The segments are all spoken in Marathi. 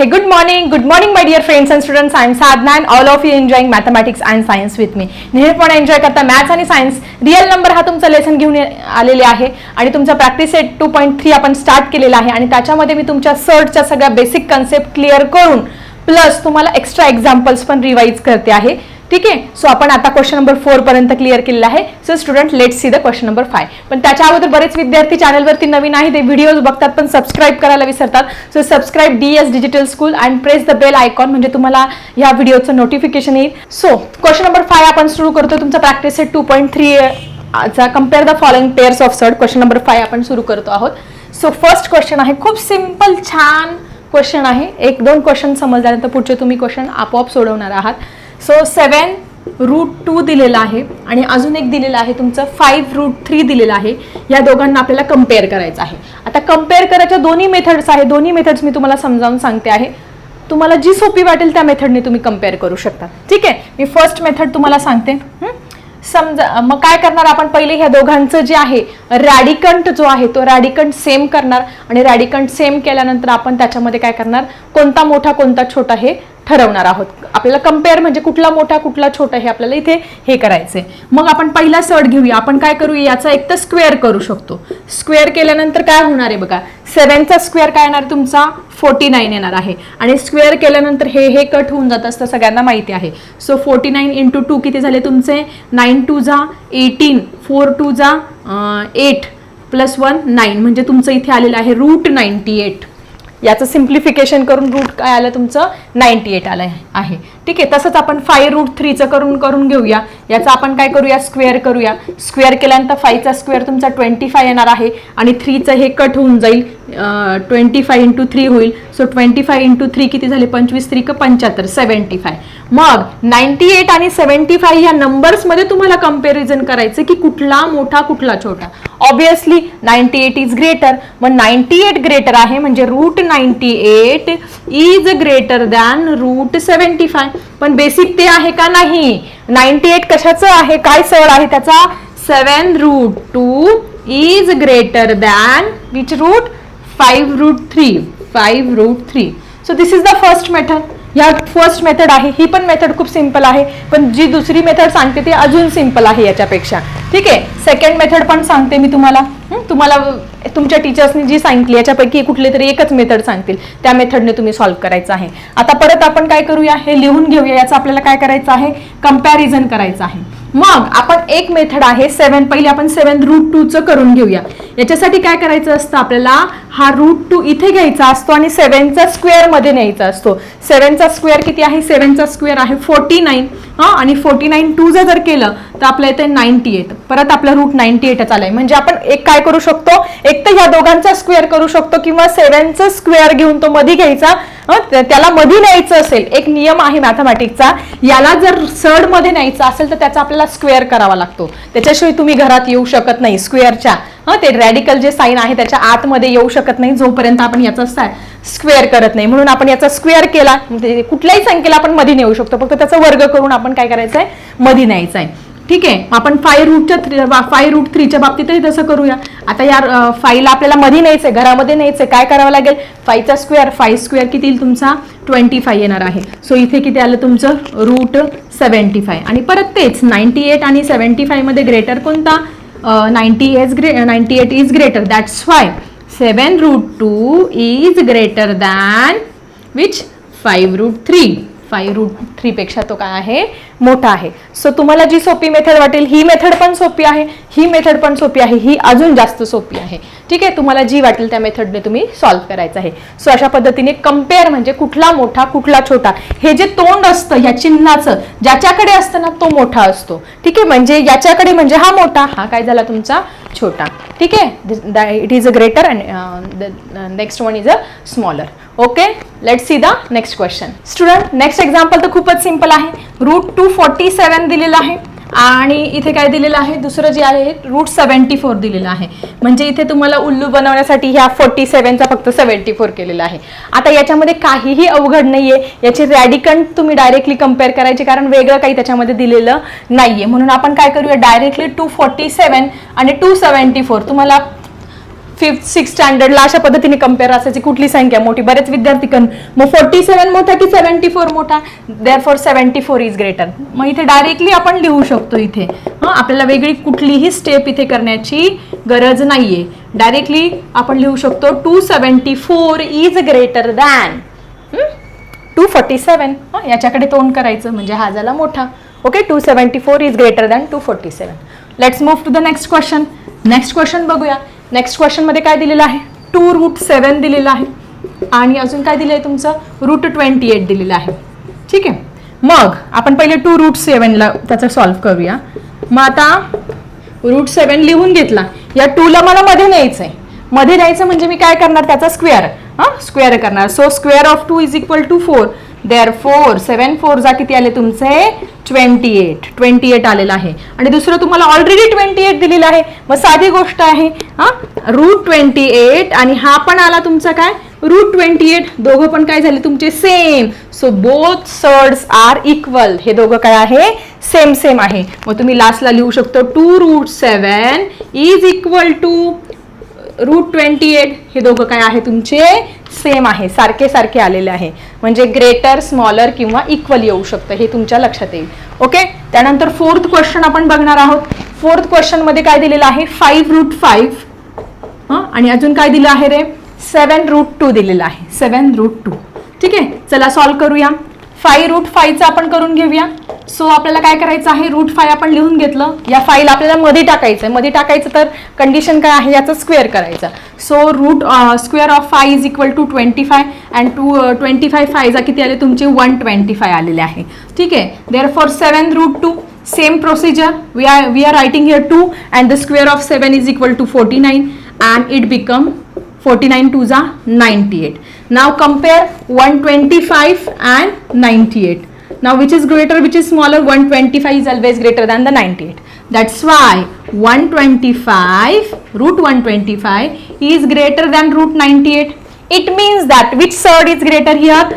Hey, good morning. Good morning, my dear friends and students. I'm Sadhna and all of you enjoying mathematics and science with me. नेहमीपणे एन्जॉय करता मॅथ्स आणि सायन्स रिअल नंबर हा तुमचा लेसन घेऊन ये- आलेले आहे आणि तुमचा practice set two point three आपण स्टार्ट केलेला आहे आणि त्याच्यामध्ये मी तुमच्या सर्टच्या सगळ्या बेसिक कन्सेप्ट क्लिअर करून प्लस तुम्हाला एक्स्ट्रा एक्झाम्पल्स पण रिवाईज करते आहे ठीक आहे? सो आपण आता क्वेश्चन नंबर फोर पर्यंत क्लिअर केलेला आहे. So student let see the question number five पण त्याच्या अगोदर बरेच विद्यार्थी चॅनलवरती नवीन आहे ते व्हिडिओज बघतात पण सबस्क्राईब करायला विसरतात. So subscribe D S digital school and press the bell icon म्हणजे तुम्हाला या व्हिडिओचं नोटिफिकेशन येईल. सो क्वेश्चन नंबर फाय आपण सुरू करतो. तुमचा practice set two point three चा compare the following pairs of surd question number five आपण सुरू करतो आहोत. सो फर्स्ट क्वेश्चन आहे. खूप सिंपल छान क्वेश्चन आहे. एक दोन क्वेश्चन समजल्यानंतर पुढचे तुम्ही क्वेश्चन आपोआप सोडवणार आहात. सो सेवन रूट टू दिलेला आहे आणि अजून एक दिलेलं आहे तुमचं फाईव्ह रूट थ्री दिलेलं आहे. या दोघांना आपल्याला कंपेअर करायचं आहे. आता कंपेअर करायच्या दोन्ही मेथड्स आहे दोन्ही मेथड्स मी तुम्हाला समजावून सांगते आहे. तुम्हाला जी सोपी वाटेल त्या मेथडने तुम्ही कंपेअर करू शकता. ठीक आहे? मी फर्स्ट मेथड तुम्हाला सांगते. समजा मग काय करणार आपण? पहिले ह्या दोघांचं जे आहे रॅडिकंट जो आहे तो रॅडिकंट सेम करणार आणि रॅडिकंट सेम केल्यानंतर आपण त्याच्यामध्ये काय करणार? कोणता मोठा कोणता छोटा हे ठरवणार आहोत. आपल्याला कंपेअर म्हणजे कुठला मोठा कुठला छोटा हे आपल्याला इथे हे करायचंय. मग आपण पहिला सड घेऊया. आपण काय करूया? याचा एक तर स्क्वेअर करू शकतो. स्क्वेअर केल्यानंतर काय होणार आहे बघा? सेवनचा स्क्वेअर काय येणार? तुमचा फोर्टी नाईन येणार आहे. आणि स्क्वेअर केल्यानंतर हे हे कट होऊन जात असतं सगळ्यांना माहिती आहे. So forty nine into two किती झाले तुमचे? नाईन टू जा एटीन फोर टू जा एट प्लस वन नाईन म्हणजे तुमचं इथे आलेलं आहे रूट नाईन्टी एट याचं सिम्प्लिफिकेशन करून रूट काय आलं तुमचं? नाईन्टी एट आलं आहे. ठीक आहे तसंच आपण फाय रूट थ्रीचं करून करून घेऊया. याचं आपण काय करूया? स्क्वेअर करूया. स्क्वेअर केल्यानंतर फायचा स्क्वेअर तुमचा ट्वेंटी फाय येणार आहे आणि थ्रीचं हे कट होऊन जाईल. ट्वेंटी फाय इंटू थ्री होईल. So twenty five into three किती झाले? पंचवीस थ्री पंच्याहत्तर सेवन्टी फाय मग नाईन्टी एट आणि सेवन्टी फाय या नंबर्समध्ये तुम्हाला कंपॅरिझन करायचं की कुठला मोठा कुठला छोटा. Obviously ninety eight is greater मग नाईन्टी एट ग्रेटर आहे म्हणजे root ninety eight is greater than root seventy five पण बेसिक ते आहे का नाही? नाईन्टी एट कशाचं आहे? काय सर आहे त्याचा? Seven root two is greater than which root five root three five root three so this is the first method या फर्स्ट मेथड आहे ही पण मेथड खूप सिंपल आहे पण जी दुसरी मेथड सांगते ती अजून सिंपल आहे याच्यापेक्षा. ठीक आहे? सेकंड मेथड पण सांगते मी तुम्हाला. तुम्हाला तुमच्या टीचर्सनी जी सांगितली याच्यापैकी कुठले तरी एकच मेथड सांगतील. त्या मेथडने तुम्ही सॉल्व्ह करायचं आहे. आता परत आपण काय करूया? हे लिहून घेऊया. याचं आपल्याला काय करायचं आहे? कंपॅरिझन करायचं आहे. मग आपण एक मेथड आहे सेवन पहिले आपण सेवन रूट टूचं करून घेऊया. याच्यासाठी काय करायचं असतं आपल्याला? हा रूट टू इथे घ्यायचा असतो आणि सेवनचा स्क्वेअरमध्ये न्यायचा असतो. सेवनचा स्क्वेअर किती आहे? सेवनचा स्क्वेअर आहे फोर्टी नाईन हा? आणि फोर्टी नाईन टू जर केलं तर आपल्या इथे नाईन्टी एट परत आपला रूट नाईन्टी एटच आलंय. म्हणजे आपण एक काय करू शकतो? एक तर ह्या दोघांचा स्क्वेअर करू शकतो किंवा सेवनचा स्क्वेअर घेऊन तो मध्ये घ्यायचा. त्याला मध्ये न्यायचं असेल एक नियम आहे मॅथमॅटिकचा याला जर सडमध्ये न्यायचं असेल तर त्याचा आपल्याला स्क्वेअर करावा लागतो. त्याच्याशिवाय तुम्ही घरात येऊ शकत नाही स्क्वेअरच्या हं? ते रॅडिकल जे साईन आहे त्याच्या आतमध्ये येऊ शकत नाही जोपर्यंत आपण याचा स्क्वेअर करत नाही. म्हणून आपण याचा स्क्वेअर केला म्हणजे कुठल्याही संख्येला आपण मध्ये नेऊ शकतो. फक्त त्याचा वर्ग करून आपण काय करायचं आहे मध्ये न्यायचं आहे ठीक आहे. आपण फाय रूटच्या थ्री फाय रूट थ्रीच्या बाबतीतही तसं करूया. आता या फाईला आपल्याला मध्ये न्यायचं आहे घरामध्ये न्यायचंय. काय करावं लागेल? फायचा स्क्वेअर फाय स्क्वेअर किती येईल तुमचा? ट्वेंटी फाय येणार आहे. सो इथे किती आलं तुमचं? रूट सेवन्टी फाय आणि परत तेच नाईन्टी एट आणि सेवन्टी फायमध्ये ग्रेटर कोणता? Ninety age grey ninety eight is greater that's five seven root two is greater than which five root three five root थ्रीपेक्षा तो काय आहे? मोठा आहे. सो तुम्हाला जी सोपी मेथड वाटेल ही मेथड पण सोपी आहे ही मेथड पण सोपी आहे ही अजून जास्त सोपी आहे. ठीक आहे? तुम्हाला जी वाटेल त्या मेथडने तुम्ही सॉल्व्ह करायचं आहे. सो अशा पद्धतीने कंपेअर म्हणजे कुठला मोठा कुठला छोटा हे जे तोंड असतं या चिन्हाचं ज्याच्याकडे असतं ना तो मोठा असतो. ठीक आहे? म्हणजे याच्याकडे म्हणजे हा मोठा हा काय झाला तुमचा? छोटा. ठीक आहे? It is a greater and next one is a smaller okay let see the next question student next example तर खूपच सिंपल आहे. रूट टू फोर्टी सेवन दिलेलं आहे आणि इथे काय दिलेलं आहे? दुसरं जे आहे रूट सेवन्टी फोर दिलेलं आहे. म्हणजे इथे तुम्हाला उल्लू बनवण्यासाठी ह्या फोर्टी सेवनचा फक्त सेवन्टी फोर केलेला आहे. आता याच्यामध्ये काहीही अवघड नाहीये. याची रॅडिकंट तुम्ही डायरेक्टली कंपेअर करायचे कारण वेगळं काही त्याच्यामध्ये दिलेलं नाहीये. म्हणून आपण काय करूया? डायरेक्टली टू फोर्टी सेवन आणि टू सेवन्टी फोर तुम्हाला फिफ्थ सिक्स स्टँडर्डला अशा पद्धतीने कंपेअर असायची. कुठली संख्या मोठी? बरेच विद्यार्थी कन मग फोर्टी सेवन मोठा की सेव्हन्टी फोर मोठा? Therefore seventy four is greater मग इथे डायरेक्टली आपण लिहू शकतो इथे. हां आपल्याला वेगळी कुठलीही स्टेप इथे करण्याची गरज नाहीये. डायरेक्टली आपण लिहू शकतो two seventy four is greater than two forty seven याच्याकडे तोंड करायचं म्हणजे हा झाला मोठा. Okay two seventy four is greater than two forty seven let's move to the next question next question बघूया. नेक्स्ट क्वेश्चनमध्ये काय दिलेलं आहे? टू रूट सेवन दिलेलं आहे. आणि अजून काय दिलं आहे तुमचं? रूट ट्वेंटी एट दिलेलं आहे. ठीक आहे. मग आपण पहिले टू रूट सेवनला त्याचं सॉल्व्ह करूया. मग आता रूट सेवन लिहून घेतला. या टूला मला मध्ये न्यायचं आहे मध्ये न्यायचं म्हणजे मी काय करणार? त्याचा स्क्वेअर हा? स्क्वेअर करणार. So square of two is equal to four therefore seven four जा किती आले तुमचे ट्वेंटी एट ट्वेंटी एट आलेलं आहे. आणि दुसरं तुम्हाला ऑलरेडी ट्वेंटी एट दिलेलं आहे. मग साधी गोष्ट आहे हा? रूट ट्वेंटी एट आणि हा पण आला तुमचा काय? रूट ट्वेंटी एट दोघं पण काय झाले तुमचे? Same so both surds are equal हे दोघं काय आहे? सेम सेम आहे. मग तुम्ही लास्टला लिहू शकतो. Two root seven is equal to root twenty eight हे दोघं काय आहे? तुमचे सेम आहे. सारखे सारखे आलेले आहे. म्हणजे ग्रेटर स्मॉलर किंवा इक्वल येऊ शकतं. हे तुमच्या लक्षात येईल. ओके त्यानंतर फोर्थ क्वेश्चन आपण बघणार आहोत. फोर्थ क्वेश्चनमध्ये काय दिलेलं आहे? फाईव्ह रूट फाईव्ह हां? आणि अजून काय दिलं आहे रे? सेवन रूट टू दिलेलं आहे. सेवन रूट टू ठीक आहे? चला सॉल्व्ह करूया. फाईव्ह रूट फायचं आपण करून घेऊया. सो आपल्याला काय करायचं आहे? रूट फाय आपण लिहून घेतलं. या फाईल आपल्याला मध्ये टाकायचं आहे मध्ये टाकायचं तर कंडिशन काय आहे? याचं स्क्वेअर करायचं. So root square of five is equal to twenty five and two twenty five फायजा किती आले? तुमचे वन ट्वेंटी फाय आलेले आहे. ठीक आहे? Therefore seven root two same procedure we are we are writing here two and the square of seven is equal to forty nine and it become forty nine टूझा ninety eight now compare one twenty five and ninety eight Now which is greater, which is smaller? 125 is always greater than the 98. That's why 125 root 125 is greater than root 98. It means that which surd is greater here?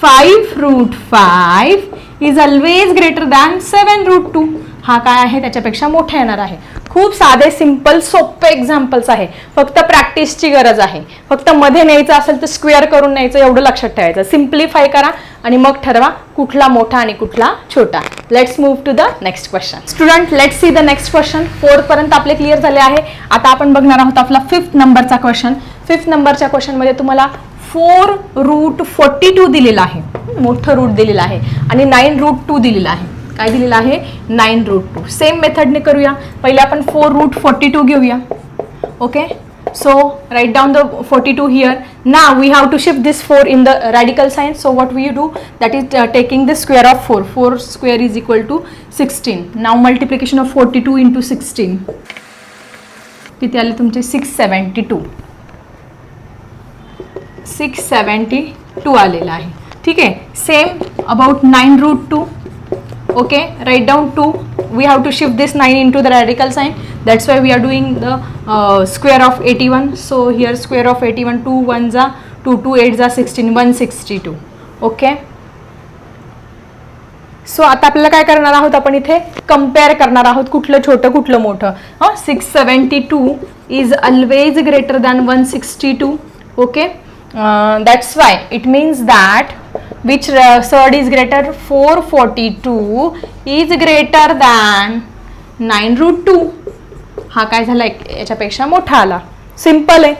5 root 5 is always greater than 7 root 2. हा काय आहे त्याच्यापेक्षा मोठा येणार आहे खूप साधे सिंपल सोपे एक्झाम्पल्स आहे. फक्त प्रॅक्टिसची गरज आहे. फक्त मध्ये न्यायचं असेल तर स्क्वेअर करून न्यायचं एवढं लक्षात ठेवायचं. सिम्प्लिफाय करा आणि मग ठरवा कुठला मोठा आणि कुठला छोटा. Let's move to the next question student let's see the next question fourth पर्यंत आपले क्लिअर झाले आहे. आता आपण बघणार आहोत आपला फिफ्थ नंबरचा क्वेश्चन फिफ्थ नंबरच्या क्वेश्चनमध्ये तुम्हाला फोर रूट फोर्टी टू दिलेला आहे. मोठं रूट दिलेलं आहे. आणि नाईन रूट टू दिलेलं आहे. काय दिलेलं आहे? नाईन रूट टू सेम मेथडने करूया. पहिले आपण फोर रूट फोर्टी टू घेऊया. Okay so write down the forty two here ना we have to shift this four in the radical science so what we do that is taking the square of four four square is equal to sixteen now multiplication of forty two into sixteen किती आले तुमचे? Six seventy two six seventy two आलेला आहे. ठीक आहे? Same about nine root two okay write down 2 we have to shift this 9 into the radical sign that's why we are doing the uh, square of 81 so here square of 81 2 1 जा 2 2 8 जा 16 162 ओके सो आता आपल्याला काय करणार आहोत आपण इथे कंपेअर करणार आहोत कुठलं छोटं कुठलं मोठं हां six seventy two is always greater than one sixty two okay that's why it means that which uh, third is greater 442 is greater than 9 root 2 हा काय झाला? याच्यापेक्षा मोठा आला. सिंपल आहे.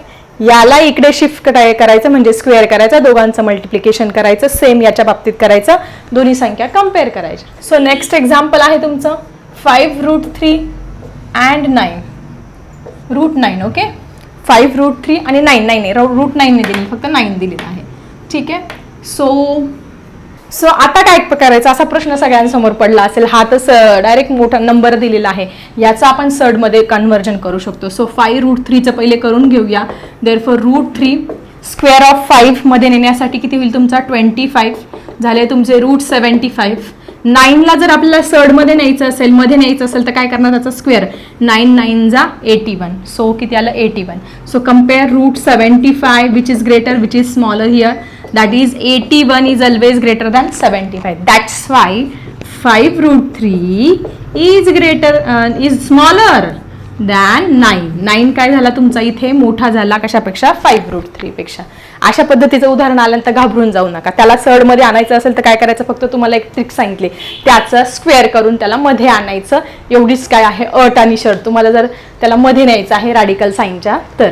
याला इकडे शिफ्ट करायचं? म्हणजे स्क्वेअर करायचं दोघांचं मल्टिप्लिकेशन करायचं सेम याच्या बाबतीत करायचं दोन्ही संख्या कंपेअर करायच्या. सो नेक्स्ट एक्झाम्पल आहे तुमचं. Five root three and nine root nine okay five root three आणि नाईन नाईन आहे रूट नाईनने दिली. फक्त नाईन दिलेलं आहे. ठीक आहे? सो सो आता काय करायचं? असा प्रश्न सगळ्यांसमोर पडला असेल. हा तर डायरेक्ट मोठा नंबर दिलेला आहे. याचा आपण सडमध्ये कन्व्हर्जन करू शकतो. सो फाईव्ह रूट थ्रीचं पहिले करून घेऊया. Therefore root three square of फाईव्हमध्ये नेण्यासाठी किती होईल तुमचा? ट्वेंटी फाईव्ह झाले तुमचे रूट सेवन्टी फाईव्ह नाईनला जर आपल्याला सडमध्ये न्यायचं असेल मध्ये न्यायचं असेल तर काय करणार त्याचा स्क्वेअर नाईन नाईन जा एटी वन सो किती आलं? Eighty one so compare root seventy five which is greater which is smaller here that is 81 is always greater than 75 that's why 5 root 3 is greater uh, is smaller than nine nine काय झाला तुमचा इथे? मोठा झाला कशापेक्षा? फाईव्ह रूट थ्रीपेक्षा अशा पद्धतीचं उदाहरण आल्यानंतर घाबरून जाऊ नका. त्याला सरमध्ये आणायचं असेल तर काय करायचं? फक्त तुम्हाला एक ट्रिक सांगितली. त्याचं स्क्वेअर करून त्याला मध्ये आणायचं. एवढीच काय आहे? अट आणि शर्ट. तुम्हाला जर त्याला मध्ये न्यायचं आहे रॅडिकल साईनच्या तर.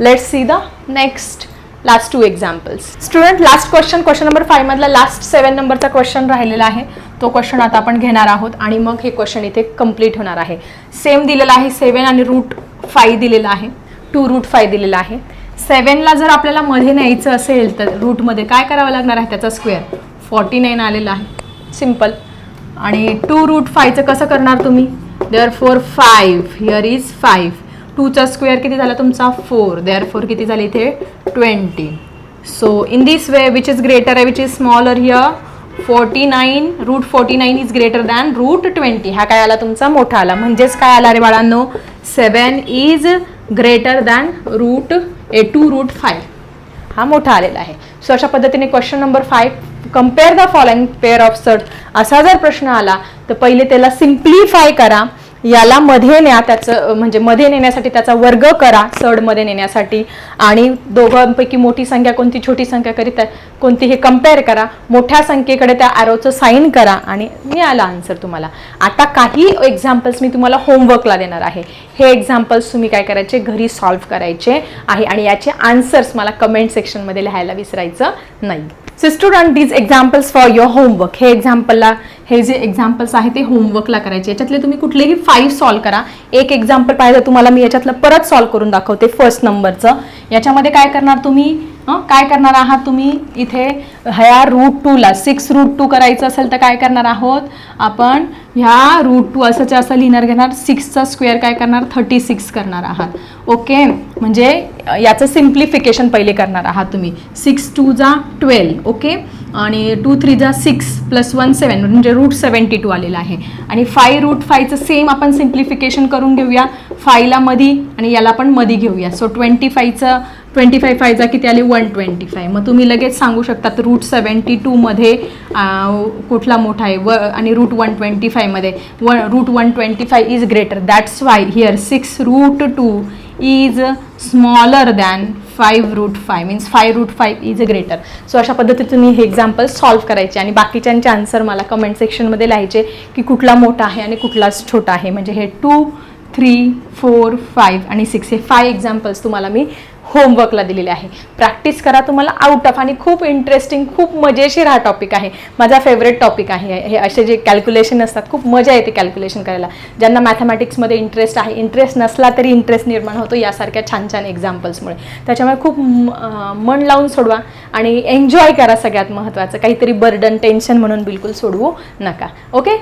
Let's see the next last two examples student last question question number five मधला लास्ट सेवन नंबरचा क्वेश्चन राहिलेला आहे. तो क्वेश्चन आता आपण घेणार आहोत आणि मग हे क्वेश्चन इथे कंप्लीट होणार आहे. सेम दिलेला आहे सेवन आणि रूट फाय दिलेला आहे. टू रूट फाय दिलेला आहे. सेवनला जर आपल्याला मध्ये न्यायचं असेल तर रूटमध्ये काय करावं लागणार आहे त्याचा स्क्वेअर फॉर्टी नाईन आलेला आहे. सिंपल आणि टू रूट फायचं कसं करणार तुम्ही? Therefore five here is five टूचा square किती झाला तुमचा? फोर. देअर फोर किती झाले इथे? Twenty. So in this way which is greater आहे which is smaller here forty nine root forty nine is greater than root twenty हा काय आला तुमचा? मोठा आला. म्हणजेच काय आला रे बाळांनो? Seven is greater than root a two root five हा मोठा आलेला आहे. सो अशा पद्धतीने question number five compare the following pair of surd असा जर प्रश्न आला तर पहिले त्याला सिम्प्लिफाय करा. याला मध्ये न्या त्याचं म्हणजे मध्ये नेण्यासाठी त्याचा वर्ग करा सडमध्ये नेण्यासाठी. आणि दोघांपैकी मोठी संख्या कोणती छोटी संख्या करीत कोणती हे कंपेअर करा. मोठ्या संख्येकडे त्या ॲरोचं साईन करा आणि मिळाला आन्सर तुम्हाला. आता काही एक्झाम्पल्स मी तुम्हाला होमवर्कला देणार आहे. हे एक्झाम्पल्स तुम्ही काय करायचे? घरी सॉल्व्ह करायचे आहे आणि याचे आन्सर्स मला कमेंट सेक्शनमध्ये लिहायला विसरायचं नाही. So student these examples for your homework हे एक्झाम्पलला हे जे एक्झाम्पल्स आहे ते होमवर्कला करायचे. याच्यातले तुम्ही कुठलेही फाईव्ह सॉल्व करा. एक एक्झाम्पल पाहिजे तुम्हाला मी याच्यातलं परत सॉल्व करून दाखवते फर्स्ट नंबरचं याच्यामध्ये काय करणार तुम्ही? काय करणार आहात तुम्ही? इथे ह्या रूट टूला सिक्स रूट टू करायचं असेल तर काय करणार आहोत? आपण ह्या रूट टू असंच्या असं लिहिणार घेणार सिक्सचा स्क्वेअर काय करणार? थर्टी सिक्स करणार आहात. ओके? म्हणजे याचं सिम्प्लिफिकेशन पहिले करणार आहात तुम्ही. सिक्स टू जा ट्वेल्व ओके? आणि टू थ्री जा सिक्स प्लस वन सेवन म्हणजे रूट सेवन्टी टू आलेला आहे. आणि फाय रूट फायचं सेम आपण सिम्प्लिफिकेशन करून घेऊया. फायला मधी आणि याला पण मधी घेऊया. सो ट्वेंटी फायचं ट्वेंटी फाय फायचा किती आले? वन ट्वेंटी फाय मग तुम्ही लगेच सांगू शकतात रूट सेवन्टी टूमध्ये कुठला मोठा आहे? व आणि रूट वन ट्वेंटी फायमध्ये व root one twenty five is greater that's why here six root two is smaller than five root five means five root five is a greater so अशा पद्धतीने तुम्ही हे एक्झाम्पल सॉल्व्ह करायचे. आणि बाकीच्यांचे आन्सर मला कमेंट सेक्शनमध्ये लिहायचे की कुठला मोठा आहे आणि कुठलाच छोटा आहे. म्हणजे हे टू थ्री फोर फाईव्ह आणि सिक्स हे फाय एक्झाम्पल्स तुम्हाला मी होमवर्कला दिलेले आहे. प्रॅक्टिस करा तुम्हाला आउट ऑफ आणि खूप इंटरेस्टिंग खूप मजेशीर हा टॉपिक आहे. माझा फेवरेट टॉपिक आहे. हे असे जे कॅल्क्युलेशन असतात खूप मजा येते कॅल्क्युलेशन करायला. ज्यांना मॅथमॅटिक्समध्ये इंटरेस्ट आहे इंटरेस्ट नसला तरी इंटरेस्ट निर्माण होतो यासारख्या छान छान एक्झाम्पल्समुळे त्याच्यामुळे खूप मन लावून सोडवा आणि एन्जॉय करा सगळ्यात महत्त्वाचं काहीतरी बर्डन टेन्शन म्हणून बिलकुल सोडवू नका. ओके